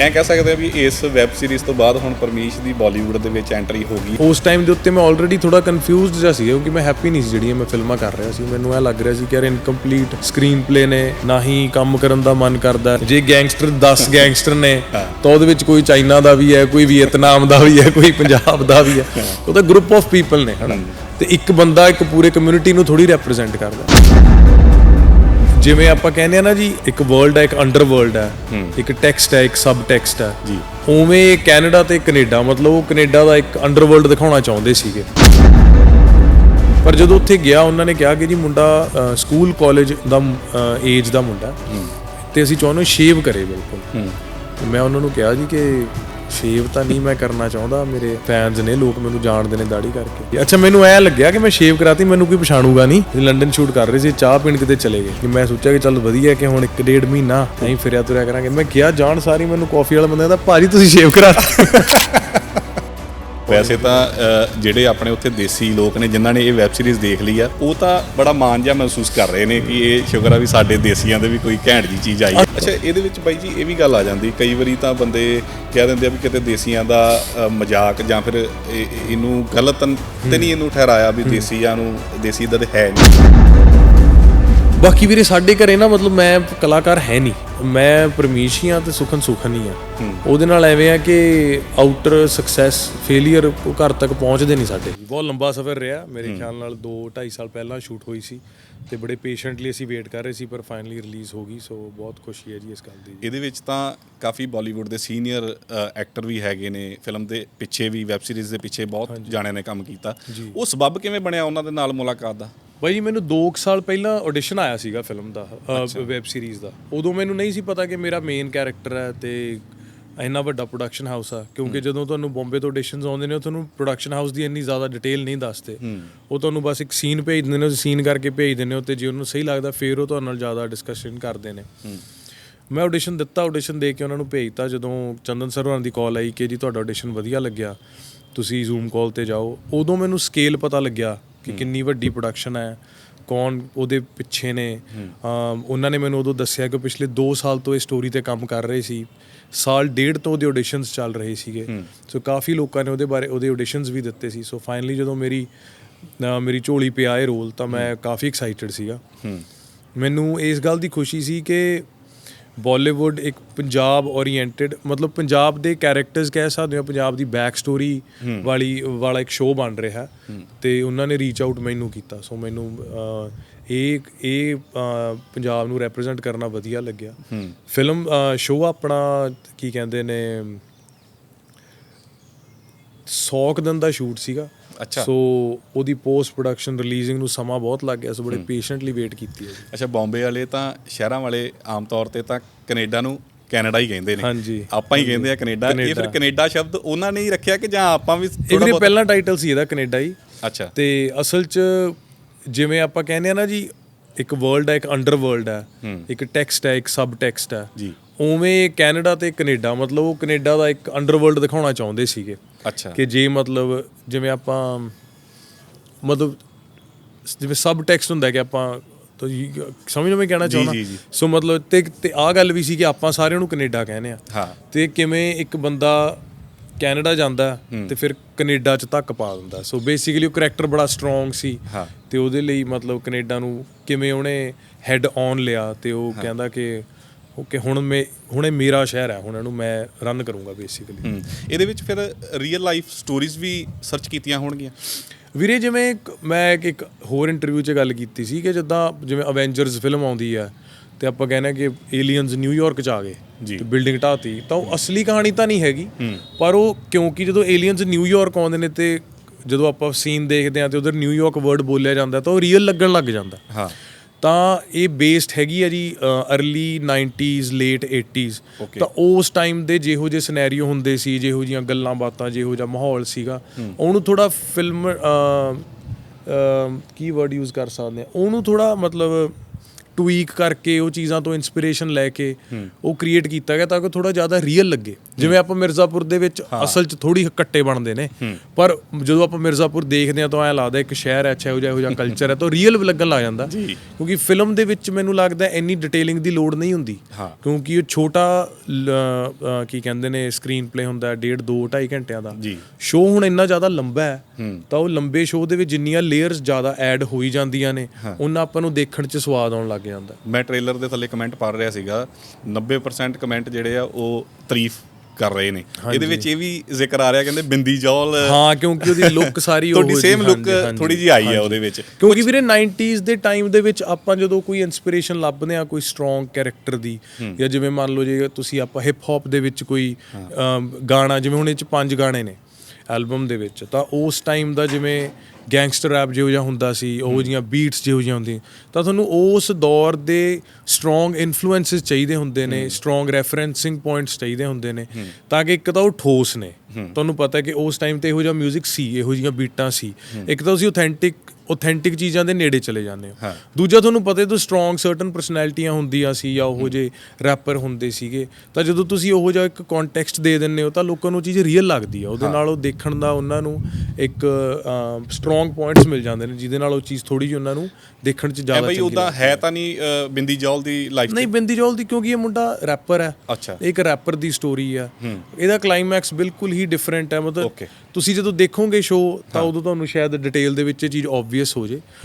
ਐਂ ਕਹਿ ਸਕਦੇ ਆ ਵੀ ਇਸ ਵੈਬ ਸੀਰੀਜ਼ ਤੋਂ ਬਾਅਦ ਹੁਣ ਪਰਮੇਸ਼ ਦੀ ਬਾਲੀਵੁੱਡ ਦੇ ਵਿੱਚ ਐਂਟਰੀ ਹੋ ਗਈ। ਉਸ ਟਾਈਮ ਦੇ ਉੱਤੇ ਮੈਂ ਆਲਰੇਡੀ ਥੋੜਾ ਕਨਫਿਊਜ਼ਡ ਜਿਹਾ ਸੀ ਕਿਉਂਕਿ ਮੈਂ ਹੈਪੀ ਨਹੀਂ ਸੀ ਜਿਹੜੀਆਂ ਮੈਂ ਫਿਲਮਾਂ ਕਰ ਰਿਹਾ ਸੀ। ਮੈਨੂੰ ਇਹ ਲੱਗ ਰਿਹਾ ਸੀ ਕਿ ਯਾਰ ਇਨਕੰਪਲੀਟ ਸਕਰੀਨ ਪਲੇ ਨੇ ਨਾ ਹੀ ਕੰਮ ਕਰਨ ਦਾ ਮਨ ਕਰਦਾ ਜੇ ਗੈਂਗਸਟਰ 10 ਗੈਂਗਸਟਰ ਨੇ ਤਾਂ ਉਹਦੇ ਵਿੱਚ ਕੋਈ ਚਾਈਨਾ ਦਾ ਵੀ ਹੈ ਕੋਈ ਵੀਅਤਨਾਮ ਦਾ ਵੀ ਹੈ ਕੋਈ ਪੰਜਾਬ ਦਾ ਵੀ ਹੈ। ਉਹ ਤਾਂ ਗਰੁੱਪ ਆਫ ਪੀਪਲ ਨੇ ਹਨਾ। ਤੇ ਇੱਕ ਬੰਦਾ ਇੱਕ ਪੂਰੇ ਕਮਿਊਨਿਟੀ ਨੂੰ ਥੋੜੀ ਰਿਪਰੈਜ਼ੈਂਟ ਕਰਦਾ। ਜਿਵੇਂ ਆਪਾਂ ਕਹਿੰਦੇ ਆ ਨਾ ਜੀ ਇੱਕ ਵਰਲਡ ਹੈ ਇੱਕ ਅੰਡਰ ਵਰਲਡ ਹੈ। ਇੱਕ ਟੈਕਸਟ ਹੈ ਇੱਕ ਸਬ ਟੈਕਸਟ ਹੈ ਜੀ। ਉਵੇਂ ਕੈਨੇਡਾ ਤੇ ਕੈਨੇਡਾ ਮਤਲਬ ਉਹ ਕੈਨੇਡਾ ਦਾ ਇੱਕ ਅੰਡਰ ਵਰਲਡ ਦਿਖਾਉਣਾ ਚਾਹੁੰਦੇ ਸੀਗੇ। ਪਰ ਜਦੋਂ ਉੱਥੇ ਗਿਆ ਉਹਨਾਂ ਨੇ ਕਿਹਾ ਕਿ ਜੀ ਮੁੰਡਾ ਸਕੂਲ ਕਾਲਜ ਦਾ ਏਜ ਦਾ ਮੁੰਡਾ। ਤੇ ਅਸੀਂ ਚਾਹੁੰਦੇ ਸ਼ੇਵ ਕਰੇ ਬਿਲਕੁਲ। ਮੈਂ ਉਹਨਾਂ ਨੂੰ ਕਿਹਾ ਜੀ ਕਿ ਸ਼ੇਵ ਤਾਂ ਨਹੀਂ ਮੈਂ ਕਰਨਾ ਚਾਹੁੰਦਾ, ਮੇਰੇ ਫੈਨਸ ਨੇ, ਲੋਕ ਮੈਨੂੰ ਜਾਣਦੇ ਨੇ ਦਾੜੀ ਕਰਕੇ। ਅੱਛਾ, ਮੈਨੂੰ ਐ ਲੱਗਿਆ ਕਿ ਮੈਂ ਸ਼ੇਵ ਕਰਾਤੀ, ਮੈਨੂੰ ਕੋਈ ਪਛਾਣੂਗਾ ਨਹੀਂ। ਲੰਡਨ ਸ਼ੂਟ ਕਰ ਰਹੇ ਸੀ, ਚਾਹ ਪੀਣ ਕਿਤੇ ਚਲੇ ਗਏ। ਕਿ ਮੈਂ ਸੋਚਿਆ ਕਿ ਚੱਲ ਵਧੀਆ ਕਿ ਹੁਣ ਇੱਕ ਡੇਢ ਮਹੀਨਾ ਨਹੀਂ ਫਿਰਿਆ ਤੁਰਿਆ ਕਰਾਂਗੇ। ਮੈਂ ਕਿਹਾ, ਜਾਣ ਸਾਰੀ ਮੈਨੂੰ ਕਾਫੀ ਵਾਲਾ ਬੰਦਾ ਕਹਿੰਦਾ, ਭਾਜੀ ਤੁਸੀਂ ਸ਼ੇਵ ਕਰਾ ਵੈਸੇ ਤਾਂ ਜਿਹੜੇ ਆਪਣੇ ਉੱਥੇ ਦੇਸੀ ਲੋਕ ਨੇ ਜਿਨ੍ਹਾਂ ਨੇ ਇਹ ਵੈਬ ਸੀਰੀਜ਼ ਦੇਖ ਲਈ ਆ ਉਹ ਤਾਂ ਬੜਾ ਮਾਣ ਜਿਹਾ ਮਹਿਸੂਸ ਕਰ ਰਹੇ ਨੇ ਕਿ ਇਹ ਸ਼ੁਕਰ ਆ ਵੀ ਸਾਡੇ ਦੇਸੀਆਂ ਦੇ ਵੀ ਕੋਈ ਘੈਂਟ ਜੀ ਚੀਜ਼ ਆਈ ਹੈ। ਅੱਛਾ ਇਹਦੇ ਵਿੱਚ ਬਾਈ ਜੀ ਇਹ ਵੀ ਗੱਲ ਆ ਜਾਂਦੀ ਕਈ ਵਾਰੀ ਤਾਂ ਬੰਦੇ ਕਹਿ ਦਿੰਦੇ ਆ ਵੀ ਕਿਤੇ ਦੇਸੀਆਂ ਦਾ ਮਜ਼ਾਕ ਜਾਂ ਫਿਰ ਇਹ- ਇਹਨੂੰ ਗਲਤ ਤੇ ਨਹੀਂ ਇਹਨੂੰ ਠਹਿਰਾਇਆ ਵੀ ਦੇਸੀਆਂ ਨੂੰ ਦੇਸੀ ਦਾ ਹੈ ਨਹੀਂ। ਬਾਕੀ ਵੀਰੇ ਸਾਡੇ ਘਰੇ ਨਾ ਮਤਲਬ ਮੈਂ ਕਲਾਕਾਰ ਹੈ ਨਹੀਂ। ਮੈਂ ਪਰਮੇਸ਼ ਹੀ ਹਾਂ ਤੇ ਸੁਖਨ ਸੁਖਨ ਹੀ ਆ ਉਹਦੇ ਨਾਲ ਐਵੇਂ ਆ ਕਿ ਆਊਟਰ ਸਕਸੈਸ ਫੇਲਿਅਰ ਉਹ ਘਰ ਤੱਕ ਪਹੁੰਚਦੇ ਨਹੀਂ ਸਾਡੇ। ਬਹੁਤ ਲੰਬਾ ਸਫ਼ਰ ਰਿਹਾ ਮੇਰੇ ਖਿਆਲ ਨਾਲ 2 2.5 ਸਾਲ ਪਹਿਲਾਂ ਸ਼ੂਟ ਹੋਈ ਸੀ ਤੇ ਬੜੇ ਪੇਸ਼ੈਂਟਲੀ ਅਸੀਂ ਵੇਟ ਕਰ ਰਹੇ ਸੀ ਪਰ ਫਾਈਨਲੀ ਰਿਲੀਜ਼ ਹੋ ਗਈ ਸੋ ਬਹੁਤ ਖੁਸ਼ੀ ਹੈ ਜੀ ਇਸ ਗੱਲ ਦੀ। ਇਹਦੇ ਵਿੱਚ ਤਾਂ ਕਾਫੀ ਬਾਲੀਵੁੱਡ ਦੇ ਸੀਨੀਅਰ ਐਕਟਰ ਵੀ ਹੈਗੇ ਨੇ ਫਿਲਮ ਦੇ ਪਿੱਛੇ ਵੀ ਵੈਬ ਸੀਰੀਜ਼ ਦੇ ਪਿੱਛੇ ਬਹੁਤ ਜਾਣਿਆਂ ਨੇ ਕੰਮ ਕੀਤਾ। ਉਹ ਸਬਬ ਕਿਵੇਂ ਬਣਿਆ ਉਹਨਾਂ ਦੇ ਨਾਲ ਮੁਲਾਕਾਤ ਦਾ? ਬਾਈ ਜੀ ਮੈਨੂੰ 2 ਸਾਲ ਪਹਿਲਾਂ ਆਡੀਸ਼ਨ ਆਇਆ ਸੀਗਾ ਫਿਲਮ ਦਾ ਵੈਬ ਸੀਰੀਜ਼ ਦਾ। ਉਦੋਂ ਮੈਨੂੰ ਨਹੀਂ ਸੀ ਪਤਾ ਕਿ ਮੇਰਾ ਮੇਨ ਕੈਰੈਕਟਰ ਹੈ ਤੇ ਇੰਨਾ ਵੱਡਾ ਪ੍ਰੋਡਕਸ਼ਨ ਹਾਊਸ ਆ ਕਿਉਂਕਿ ਜਦੋਂ ਤੁਹਾਨੂੰ ਬੰਬੇ ਤੋਂ ਆਡੀਸ਼ਨਸ ਆਉਂਦੇ ਨੇ ਉਹ ਤੁਹਾਨੂੰ ਪ੍ਰੋਡਕਸ਼ਨ ਹਾਊਸ ਦੀ ਇੰਨੀ ਜ਼ਿਆਦਾ ਡਿਟੇਲ ਨਹੀਂ ਦੱਸਦੇ। ਉਹ ਤੁਹਾਨੂੰ ਬਸ ਇੱਕ ਸੀਨ ਭੇਜ ਦਿੰਦੇ ਨੇ ਉਹ ਸੀਨ ਕਰਕੇ ਭੇਜ ਦਿੰਦੇ ਹੋ ਤੇ ਜੇ ਉਹਨੂੰ ਸਹੀ ਲੱਗਦਾ ਫਿਰ ਉਹ ਤੁਹਾਡੇ ਨਾਲ ਜ਼ਿਆਦਾ ਡਿਸਕਸ਼ਨ ਕਰਦੇ ਨੇ। ਮੈਂ ਆਡੀਸ਼ਨ ਦਿੱਤਾ ਆਡੀਸ਼ਨ ਦੇ ਕੇ ਉਹਨਾਂ ਨੂੰ ਭੇਜਤਾ ਜਦੋਂ ਚੰਦਨ ਸਰ ਹੋਰਾਂ ਦੀ ਕਾਲ ਆਈ ਕਿ ਜੀ ਤੁਹਾਡਾ ਆਡੀਸ਼ਨ ਵਧੀਆ ਲੱਗਿਆ ਤੁਸੀਂ ਜ਼ੂਮ ਕਾਲ ਤੇ ਜਾਓ। ਉਦੋਂ ਮੈਨੂੰ ਸਕੇਲ ਪਤਾ ਲੱਗਿਆ ਕਿ ਕਿੰਨੀ ਵੱਡੀ ਪ੍ਰੋਡਕਸ਼ਨ ਹੈ ਕੌਣ ਉਹਦੇ ਪਿੱਛੇ ਨੇ। ਉਹਨਾਂ ਨੇ ਮੈਨੂੰ ਉਦੋਂ ਦੱਸਿਆ ਕਿ ਪਿਛਲੇ 2 ਸਾਲ ਤੋਂ ਇਹ ਸਟੋਰੀ ਤੇ ਕੰਮ ਕਰ ਰਹੇ ਸੀ। ਸਾਲ ਡੇਢ ਤੋਂ ਉਹਦੇ ਆਡੀਸ਼ਨਸ ਚੱਲ ਰਹੇ ਸੀਗੇ। ਸੋ ਕਾਫੀ ਲੋਕਾਂ ਨੇ ਉਹਦੇ ਬਾਰੇ ਉਹਦੇ ਆਡੀਸ਼ਨਸ ਵੀ ਦਿੱਤੇ ਸੀ। ਸੋ ਫਾਈਨਲੀ ਜਦੋਂ ਮੇਰੀ ਮੇਰੀ ਝੋਲੀ ਪਿਆ ਇਹ ਰੋਲ ਤਾਂ ਮੈਂ ਕਾਫੀ ਐਕਸਾਈਟਡ ਸੀਗਾ। ਮੈਨੂੰ ਇਸ ਗੱਲ ਦੀ ਖੁਸ਼ੀ ਸੀ ਕਿ ਬਾਲੀਵੁੱਡ ਇੱਕ ਪੰਜਾਬ ਓਰੀਐਂਟਡ ਮਤਲਬ ਪੰਜਾਬ ਦੇ ਕੈਰੈਕਟਰਸ ਕਹਿ ਸਕਦੇ ਹੋ ਪੰਜਾਬ ਦੀ ਬੈਕ ਸਟੋਰੀ ਵਾਲੀ ਵਾਲਾ ਇੱਕ ਸ਼ੋਅ ਬਣ ਰਿਹਾ। ਤੇ ਉਹਨਾਂ ਨੇ ਰੀਚ ਆਊਟ ਮੈਨੂੰ ਕੀਤਾ। ਸੋ ਮੈਨੂੰ ਇਹ ਇਹ ਪੰਜਾਬ ਨੂੰ ਰਿਪਰੈਜ਼ੈਂਟ ਕਰਨਾ ਵਧੀਆ ਲੱਗਿਆ। ਫਿਲਮ ਸ਼ੋਅ ਆਪਣਾ ਕੀ ਕਹਿੰਦੇ ਨੇ 100 ਕੁ ਦਿਨ ਦਾ ਸ਼ੂਟ ਸੀਗਾ। ਅੱਛਾ। ਸੋ ਉਹਦੀ ਪੋਸਟ ਪ੍ਰੋਡਕਸ਼ਨ ਰਿਲੀਜ਼ਿੰਗ ਨੂੰ ਸਮਾਂ ਬਹੁਤ ਲੱਗ ਗਿਆ ਸੋ ਬੜੇ ਪੇਸ਼ੈਂਟਲੀ ਵੇਟ ਕੀਤੀ ਹੈ ਅੱਛਾ ਬੰਬੇ ਵਾਲੇ ਤਾਂ ਸ਼ਹਿਰਾਂ ਵਾਲੇ ਆਮ ਤੌਰ ਤੇ ਤਾਂ ਕੈਨੇਡਾ ਨੂੰ ਕੈਨੇਡਾ ਹੀ ਕਹਿੰਦੇ ਨੇ। ਹਾਂਜੀ। ਆਪਾਂ ਹੀ ਕਹਿੰਦੇ ਆ ਕੈਨੇਡਾ। ਇਹ ਫਿਰ ਕੈਨੇਡਾ। ਸ਼ਬਦ ਉਹਨਾਂ ਨੇ ਹੀ ਰੱਖਿਆ ਕਿ ਜਾਂ ਆਪਾਂ ਵੀ ਥੋੜਾ ਬਹੁਤ ਪਹਿਲਾ ਟਾਈਟਲ ਸੀ ਇਹਦਾ ਕੈਨੇਡਾ ਹੀ। ਅੱਛਾ। ਤੇ ਅਸਲ 'ਚ ਜਿਵੇਂ ਆਪਾਂ ਕਹਿੰਦੇ ਆ ਨਾ ਜੀ ਇੱਕ ਵਰਲਡ ਹੈ ਇੱਕ ਅੰਡਰ ਵਰਲਡ ਹੈ। ਇੱਕ ਟੈਕਸਟ ਹੈ ਇੱਕ ਸਬ ਟੈਕਸਟ ਹੈ। ਜੀ। ਉਵੇਂ ਕੈਨੇਡਾ ਤੇ ਕੈਨੇਡਾ ਮਤਲਬ ਉਹ ਕੈਨੇਡਾ ਦਾ ਇੱਕ ਅੰਡਰ ਵਰਲਡ ਦਿਖਾਉਣਾ ਚਾਹੁੰਦੇ ਸੀਗੇ। ਅੱਛਾ। ਕਿ ਜੇ ਮਤਲਬ ਜਿਵੇਂ ਆਪਾਂ ਮਤਲਬ ਜਿਵੇਂ ਸਬ ਟੈਕਸਟ ਹੁੰਦਾ ਕਿ ਆਪਾਂ ਤੁਸੀਂ ਸਮਝੋ ਮੈਂ ਕਹਿਣਾ ਚਾਹੁੰਦਾ। ਸੋ ਮਤਲਬ ਤੇ ਤੇ ਆ ਗੱਲ ਵੀ ਸੀ ਕਿ ਆਪਾਂ ਸਾਰਿਆਂ ਨੂੰ ਕੈਨੇਡਾ ਕਹਿੰਦੇ ਆ। ਹਾਂ। ਤੇ ਕਿਵੇਂ ਇੱਕ ਬੰਦਾ ਕੈਨੇਡਾ ਜਾਂਦਾ ਤੇ ਫਿਰ ਕੈਨੇਡਾ ਚ ਧੱਕ ਪਾ ਦਿੰਦਾ। ਸੋ ਬੇਸਿਕਲੀ ਉਹ ਕੈਰੈਕਟਰ ਬੜਾ ਸਟਰੋਂਗ ਸੀ। ਤੇ ਉਹਦੇ ਲਈ ਮਤਲਬ ਕੈਨੇਡਾ ਨੂੰ ਕਿਵੇਂ ਉਹਨੇ ਹੈਡ ਔਨ ਲਿਆ ਤੇ ਉਹ ਕਹਿੰਦਾ ਕਿ ਓਕੇ ਹੁਣ ਮੈਂ ਹੁਣ ਇਹ ਮੇਰਾ ਸ਼ਹਿਰ ਹੈ ਹੁਣ ਇਹਨੂੰ ਮੈਂ ਰਨ ਕਰੂੰਗਾ ਬੇਸਿਕਲੀ ਇਹਦੇ ਵਿੱਚ ਫਿਰ ਰੀਅਲ ਲਾਈਫ ਸਟੋਰੀਜ਼ ਵੀ ਸਰਚ ਕੀਤੀਆਂ ਹੋਣਗੀਆਂ? ਵੀਰੇ ਜਿਵੇਂ ਮੈਂ ਇੱਕ- ਇੱਕ ਹੋਰ ਇੰਟਰਵਿਊ 'ਚ ਗੱਲ ਕੀਤੀ ਸੀ ਕਿ ਜਿੱਦਾਂ ਜਿਵੇਂ ਅਵੈਂਜਰਸ ਫਿਲਮ ਆਉਂਦੀ ਹੈ ਤੇ ਆਪਾਂ ਕਹਿੰਦੇ ਕਿ ਏਲੀਅਨਸ ਨਿਊਯਾਰਕ 'ਚ ਆ ਗਏ। ਤੇ ਬਿਲਡਿੰਗ ਢਾਤੀ ਤਾਂ ਉਹ ਅਸਲੀ ਕਹਾਣੀ ਤਾਂ ਨਹੀਂ ਹੈਗੀ ਪਰ ਉਹ ਕਿਉਂਕਿ ਜਦੋਂ ਏਲੀਅਨਸ ਨਿਊਯਾਰਕ ਆਉਂਦੇ ਨੇ ਤੇ ਜਦੋਂ ਆਪਾਂ ਸੀਨ ਦੇਖਦੇ ਹਾਂ ਤੇ ਉਧਰ ਨਿਊਯਾਰਕ ਵਰਡ ਬੋਲਿਆ ਜਾਂਦਾ ਤਾਂ ਉਹ ਰੀਅਲ ਲੱਗਣ ਲੱਗ ਜਾਂਦਾ। ਹਾਂ। ਤਾਂ ਇਹ ਬੇਸਡ ਹੈਗੀ ਆ ਜੀ early 90s late 80s Okay. ਤਾਂ ਉਸ ਟਾਈਮ ਦੇ ਜਿਹੋ ਜਿਹੇ ਸਿਨੈਰੀਓ ਹੁੰਦੇ ਸੀ ਜਿਹੋ ਜੀਆਂ ਗੱਲਾਂ ਬਾਤਾਂ ਜਿਹੋ ਜਿਹਾ ਮਾਹੌਲ ਸੀਗਾ ਉਹਨੂੰ ਥੋੜਾ ਫਿਲਮ ਕੀ ਵਰਡ ਯੂਜ਼ ਕਰ ਸਕਦੇ ਆ। ਉਹਨੂੰ ਥੋੜਾ ਮਤਲਬ ਟਵੀਕ ਕਰਕੇ ਉਹ ਚੀਜ਼ਾਂ ਤੋਂ ਇਨਸਪੀਰੇਸ਼ਨ ਲੈ ਕੇ ਉਹ ਕ੍ਰੀਏਟ ਕੀਤਾ ਗਿਆ ਤਾਂ ਕਿ ਥੋੜਾ ਜ਼ਿਆਦਾ ਰੀਅਲ ਲੱਗੇ। ਜਿਵੇਂ ਆਪਾਂ ਮਿਰਜ਼ਾਪੁਰ ਦੇ ਵਿੱਚ ਅਸਲ 'ਚ ਥੋੜੀ ਕੱਟੇ ਬਣਦੇ ਨੇ ਪਰ ਜਦੋਂ ਆਪਾਂ ਮਿਰਜ਼ਾਪੁਰ ਦੇਖਦੇ ਆ ਤਾਂ ਐਂ ਲੱਗਦਾ ਇੱਕ ਸ਼ਹਿਰ ਹੈ ਅੱਛਾ ਇਹੋ ਜਿਹਾ ਇਹੋ ਜਿਹਾ ਕਲਚਰ ਹੈ ਤਾਂ ਰੀਅਲ ਲੱਗਣ ਲੱਗ ਜਾਂਦਾ। ਕਿਉਂਕਿ ਫਿਲਮ ਦੇ ਵਿੱਚ ਮੈਨੂੰ ਲੱਗਦਾ ਇੰਨੀ ਡਿਟੇਲਿੰਗ ਦੀ ਲੋੜ ਨਹੀਂ ਹੁੰਦੀ। ਹਾਂ। ਕਿਉਂਕਿ ਉਹ ਛੋਟਾ ਕੀ ਕਹਿੰਦੇ ਨੇ ਸਕਰੀਨ ਪਲੇ ਹੁੰਦਾ ਹੈ, ਡੇਢ 2 2.5 ਘੰਟਿਆਂ ਦਾ। ਸ਼ੋਅ ਹੁਣ ਇੰਨਾ ਜ਼ਿਆਦਾ ਲੰਬਾ ਹੈ ਤਾਂ ਉਹ ਲੰਬੇ ਸ਼ੋਅ ਦੇ ਵਿੱਚ ਜਿੰਨੀਆਂ ਲੇਅਰਸ ਜ਼ਿਆਦਾ ਐਡ ਹੋਈ ਜਾਂਦੀਆਂ ਨੇ ਉਹਨਾਂ ਆਪਾਂ ਨੂੰ ਦੇਖਣ 'ਚ ਸਵਾਦ ਆਉਣ ਲੱਗ ਜਾਂਦਾ। ਮੈਂ ਟ੍ਰੇਲਰ ਦੇ ਥੱਲੇ ਕਮੈਂਟ ਪੜ੍ਹ ਰਿਹਾ ਸੀਗਾ 90% ਕਮੈਂਟ ਜਿਹੜੇ ਆ ਉਹ ਤਾਰੀਫ ਕਰ ਰਹੇ ਨੇ। ਇਹਦੇ ਵਿੱਚ ਇਹ ਵੀ ਜ਼ਿਕਰ ਆ ਰਿਹਾ ਕਹਿੰਦੇ ਬਿੰਦੀ ਜੌਲ। ਹਾਂ ਕਿਉਂਕਿ ਉਹਦੀ ਲੁੱਕ ਸਾਰੀ ਉਹ ਤੁਹਾਡੀ ਸੇਮ ਲੁੱਕ ਥੋੜੀ ਜਿਹੀ ਆਈ ਹੈ ਉਹਦੇ ਵਿੱਚ। ਕਿਉਂਕਿ ਵੀਰੇ 90s ਦੇ ਟਾਈਮ ਦੇ ਵਿੱਚ ਆਪਾਂ ਜਦੋਂ ਕੋਈ ਇਨਸਪੀਰੇਸ਼ਨ ਲੱਭਦੇ ਆ ਕੋਈ ਸਟਰੋਂਗ ਕੈਰੈਕਟਰ ਦੀ ਜਾਂ ਜਿਵੇਂ ਮੰਨ ਲਓ ਜੇ ਤੁਸੀਂ ਆਪਾਂ ਹਿਪ ਹੌਪ ਦੇ ਵਿੱਚ ਕੋਈ ਗਾਣਾ ਜਿਵੇਂ ਹੁਣ ਇਹ ਚ ਪੰਜ ਗਾਣੇ ਨੇ। ਐਲਬਮ ਦੇ ਵਿੱਚ ਤਾਂ ਉਸ ਟਾਈਮ ਦਾ ਜਿਵੇਂ ਗੈਂਗਸਟਰ ਰੈਪ ਜਿਹੋ ਜਿਹਾ ਹੁੰਦਾ ਸੀ ਉਹ ਜੀਆਂ ਬੀਟਸ ਜਿਹੋ ਜਿਹੀਆਂ ਹੁੰਦੀਆਂ ਤਾਂ ਤੁਹਾਨੂੰ ਉਸ ਦੌਰ ਦੇ ਸਟਰੋਂਗ ਇਨਫਲੂਐਂਸਸ ਚਾਹੀਦੇ ਹੁੰਦੇ ਨੇ ਸਟਰੋਂਗ ਰੈਫਰੈਂਸਿੰਗ ਪੁਆਇੰਟਸ ਚਾਹੀਦੇ ਹੁੰਦੇ ਨੇ ਤਾਂ ਕਿ ਇੱਕ ਤਾਂ ਉਹ ਠੋਸ ਨੇ। ਤੁਹਾਨੂੰ ਪਤਾ ਹੈ ਕਿ ਉਸ ਟਾਈਮ ਤੇ ਇਹੋ ਜਿਹਾ 뮤직 ਸੀ ਇਹੋ ਜਿਹੀਆਂ ਬੀਟਾਂ ਸੀ। ਇੱਕ ਤਾਂ ਤੁਸੀਂ ਆਥੈਂਟਿਕ ਆਥੈਂਟਿਕ ਚੀਜ਼ਾਂ ਦੇ ਨੇੜੇ ਚਲੇ ਜਾਂਦੇ ਹੋ। ਹਾਂ। ਦੂਜਾ ਤੁਹਾਨੂੰ ਪਤਾ ਹੈ ਤੋਂ ਸਟਰੋਂਗ ਸਰਟਨ ਪਰਸਨੈਲਿਟੀਆਂ ਹੁੰਦੀਆਂ ਸੀ ਜਾਂ ਉਹੋ ਜੇ ਰੈਪਰ ਹੁੰਦੇ ਸੀਗੇ ਤਾਂ ਜਦੋਂ ਤੁਸੀਂ ਉਹੋ ਜਿਹਾ ਇੱਕ ਕੰਟੈਕਸਟ ਦੇ ਦਿੰਦੇ ਹੋ ਤਾਂ ਲੋਕਾਂ ਨੂੰ ਚੀਜ਼ ਰੀਅਲ ਲੱਗਦੀ ਆ। ਉਹਦੇ ਨਾਲ ਉਹ ਦੇਖਣ ਦਾ ਉਹਨਾਂ ਨੂੰ ਇੱਕ ਸਟਰੋਂਗ ਪੁਆਇੰਟਸ ਮਿਲ ਜਾਂਦੇ ਨੇ ਜਿਹਦੇ ਨਾਲ ਉਹ ਚੀਜ਼ ਥੋੜੀ ਜਿਹੀ ਉਹਨਾਂ ਨੂੰ ਦੇਖਣ 'ਚ ਜ਼ਿਆਦਾ ਬਈ ਚੰਗੀ ਉਦਾਂ ਹੈ ਤਾਂ ਨਹੀਂ ਬਿੰਦੀ ਜੌਲ ਦੀ ਲਾਈਫ ਨਹੀਂ ਬਿੰਦੀ ਜੋਲ ਦੀ ਕਿਉਂਕਿ ਇਹ ਮੁੰਡਾ ਰੈਪਰ ਹੈ ਇੱਕ ਰੈਪਰ ਦੀ ਸਟੋਰੀ ਆ। ਇਹਦਾ ਕਲਾਈਮੈਕਸ ਬਿਲਕੁਲ ਹੀ ਡਿਫਰੈਂਟ ਹੈ ਮਤਲਬ. ਤੁਸੀਂ ਜਦੋਂ ਦੇਖੋਗੇ ਸ਼ੋਅ ਤਾਂ ਉਦੋਂ ਤੁਹਾਨੂੰ ਸ਼ਾਇਦ ਡਿਟੇਲ ਦੇ ਵਿੱਚ ਇਹ ਚੀਜ਼ ਆਬਵੀਅਸ ਹੋ ਜੇ